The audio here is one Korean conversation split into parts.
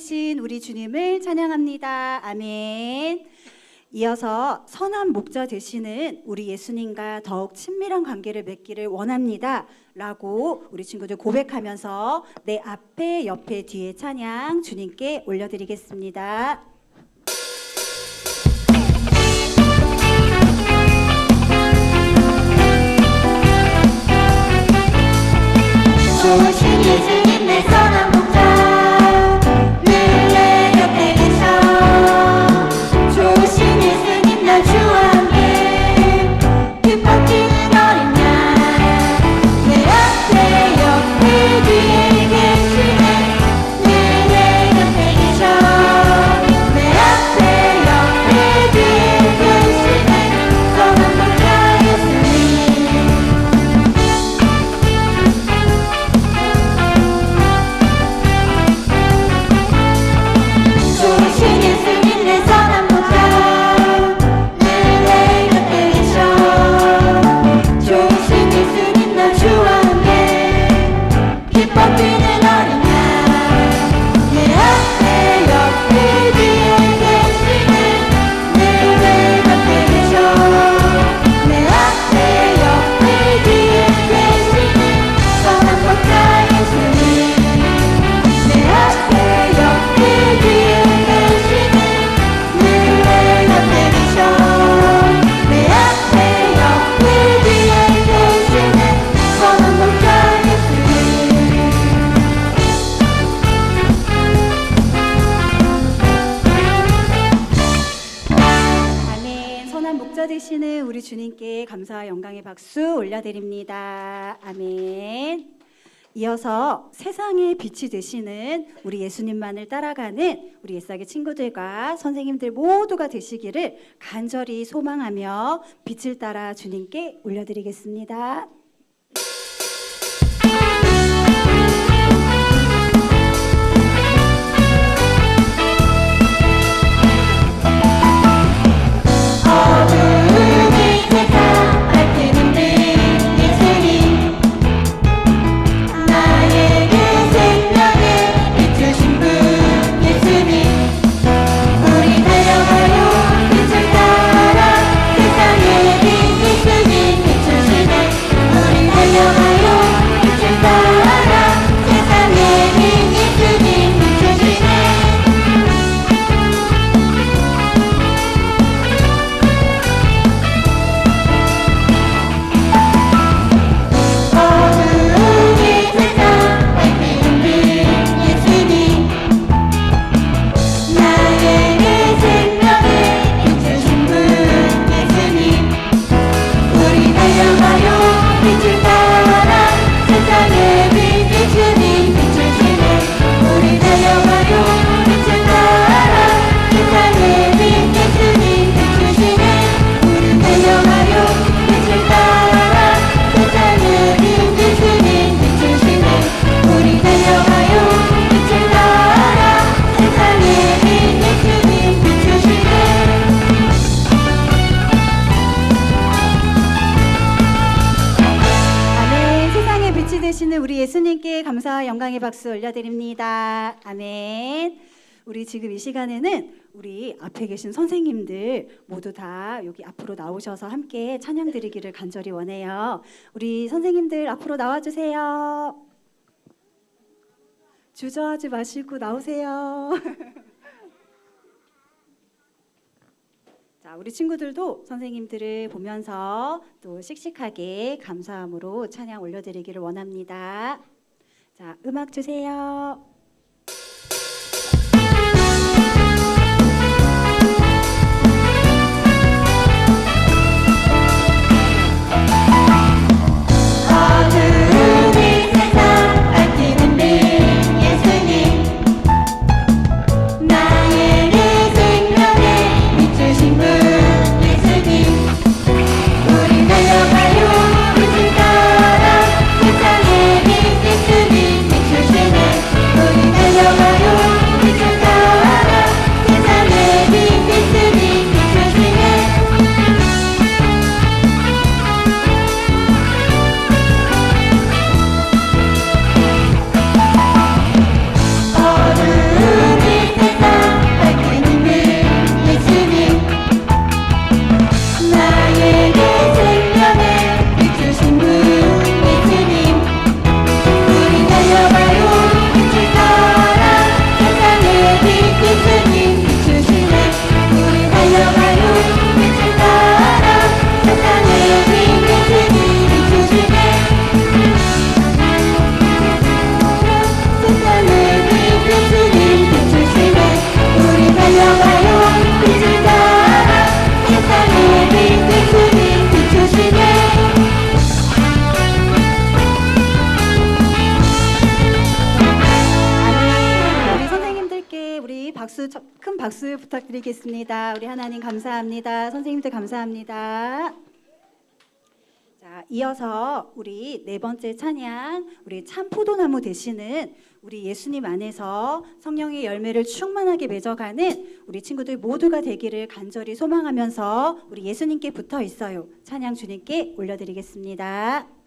떡이신 우리 주님을 찬양합니다. 아멘. 이어서 선한 목자 되시는 우리 예수님과 더욱 친밀한 관계를 맺기를 원합니다. 라고 우리 친구들 고백하면서 내 앞에, 옆에, 뒤에 찬양 주님께 올려드리겠습니다. 박수 올려드립니다. 아멘. 이어서 세상의 빛이 되시는 우리 예수님만을 따라가는 우리 옛사계 친구들과 선생님들 모두가 되시기를 간절히 소망하며 빛을 따라 주님께 올려드리겠습니다. 영광의 박수 올려드립니다. 아멘. 우리 지금 이 시간에는 우리 앞에 계신 선생님들 모두 다 여기 앞으로 나오셔서 함께 찬양 드리기를 간절히 원해요. 우리 선생님들 앞으로 나와 주세요. 주저하지 마시고 나오세요. 자, 우리 친구들도 선생님들을 보면서 또 씩씩하게 감사함으로 찬양 올려드리기를 원합니다. 자, 음악 주세요. 박수 부탁드리겠습니다. 우리 하나님 감사합니다. 선생님들 감사합니다. 자, 이어서 우리 네 번째 찬양, 우리 참 포도나무 되시는 우리 예수님 안에서 성령의 열매를 충만하게 맺어가는 우리 친구들 모두가 되기를 간절히 소망하면서 우리 예수님께 붙어 있어요. 찬양 주님께 올려드리겠습니다.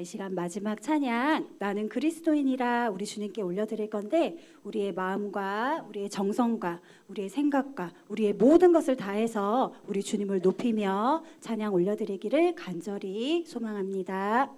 이 시간 마지막 찬양 나는 그리스도인이라 우리 주님께 올려드릴 건데 우리의 마음과 우리의 정성과 우리의 생각과 우리의 모든 것을 다해서 우리 주님을 높이며 찬양 올려드리기를 간절히 소망합니다.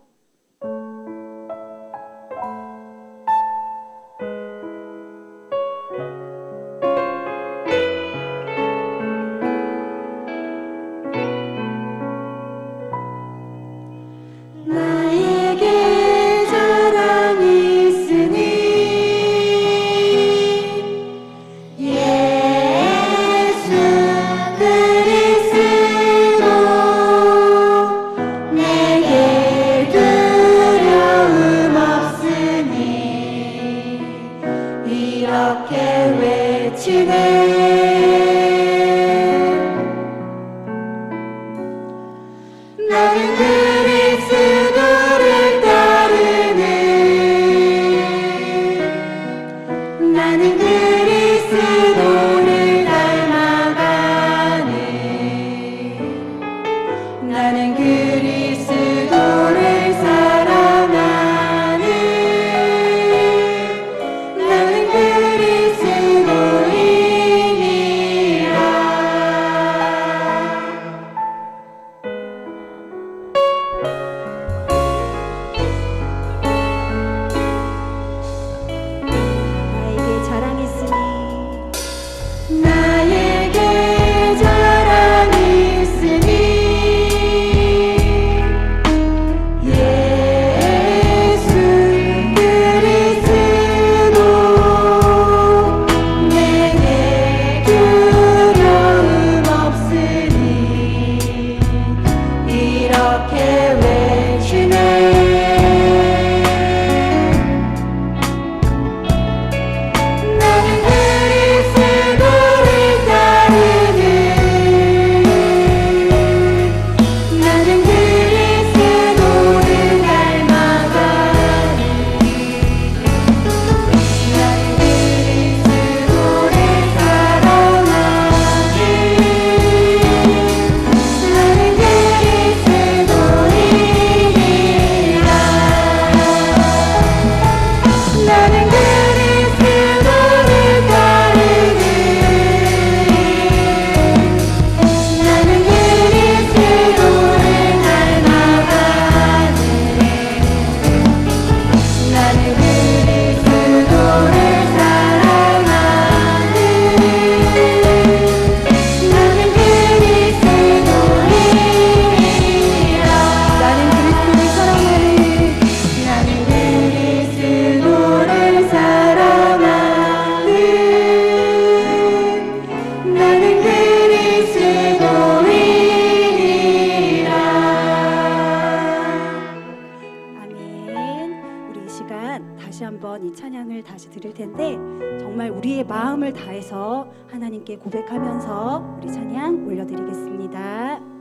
하나님께 고백하면서 우리 찬양 올려드리겠습니다.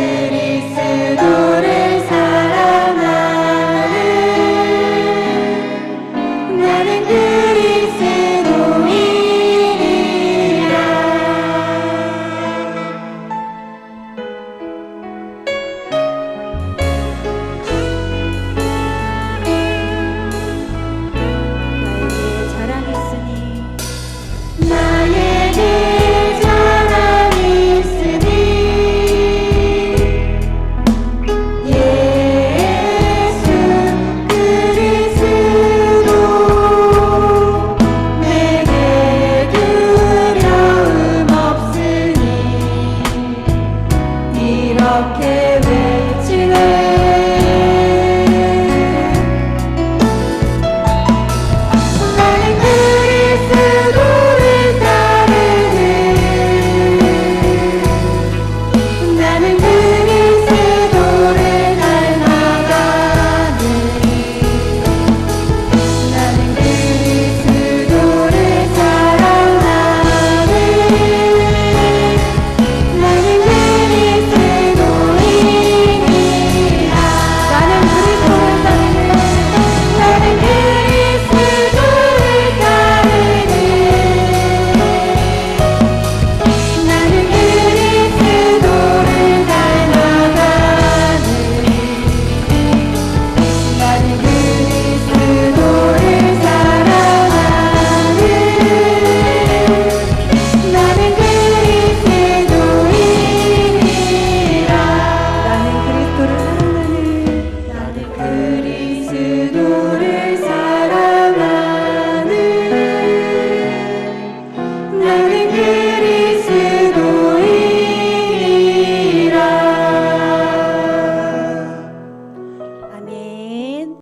merecedores.